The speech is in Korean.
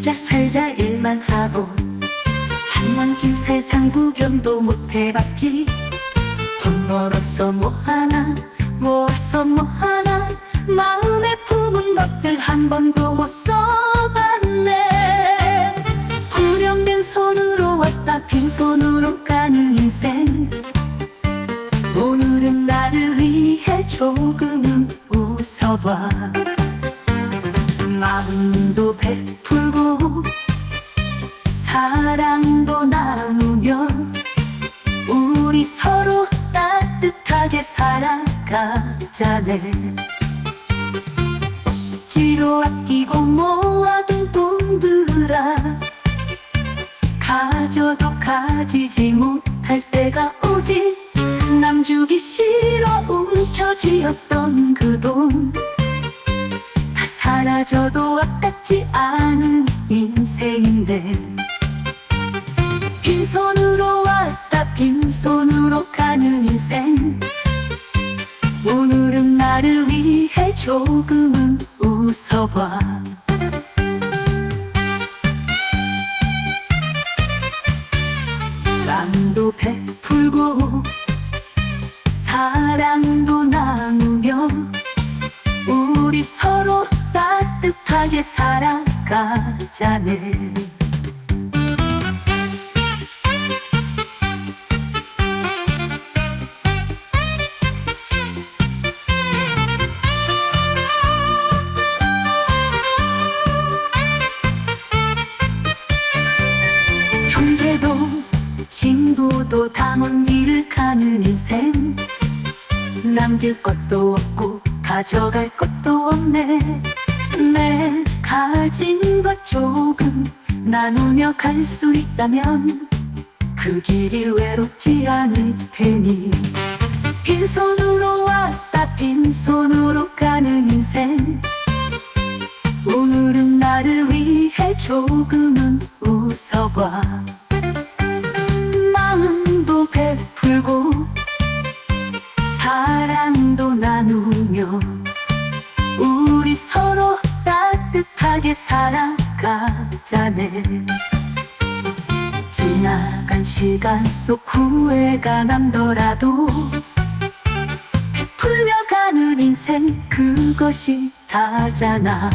죽자 살자 일만 하고 한 번쯤 세상 구경도 못 해봤지. 돈 벌어서 뭐 하나 모아서 뭐 하나. 마음에 품은 것들 한 번도 못 써봤네. 후련된 손으로 왔다 빈손으로 가는 인생. 오늘은 나를 위해 조금은 웃어봐. 마음도 사랑도 나누며 우리 서로 따뜻하게 살아가자네. 억지로 아끼고 모아둔 돈들아 가져도 가지지 못할 때가 오지. 남 주기 싫어 움켜쥐었던 그 돈 다 사라져도 아깝지 않은 인생인데. 빈손으로 왔다 빈손으로 가는 인생. 오늘은 나를 위해 조금은 웃어봐. 사랑도 베풀고 사랑도 나누며 우리 서로 따뜻하게 살아 가자네. 형제도 친구도 당원 일을 가는 인생. 남길 것도 없고 가져갈 것도 없네. 내 가진 것 조금 나누며 갈 수 있다면 그 길이 외롭지 않을 테니. 빈손으로 왔다 빈손으로 가는 인생. 오늘은 나를 위해 조금은 웃어봐. 마음도 베풀고 사랑도 나누며 따뜻하게 살아가자네. 지나간 시간 속 후회가 남더라도 베풀며 가는 인생 그것이 다잖아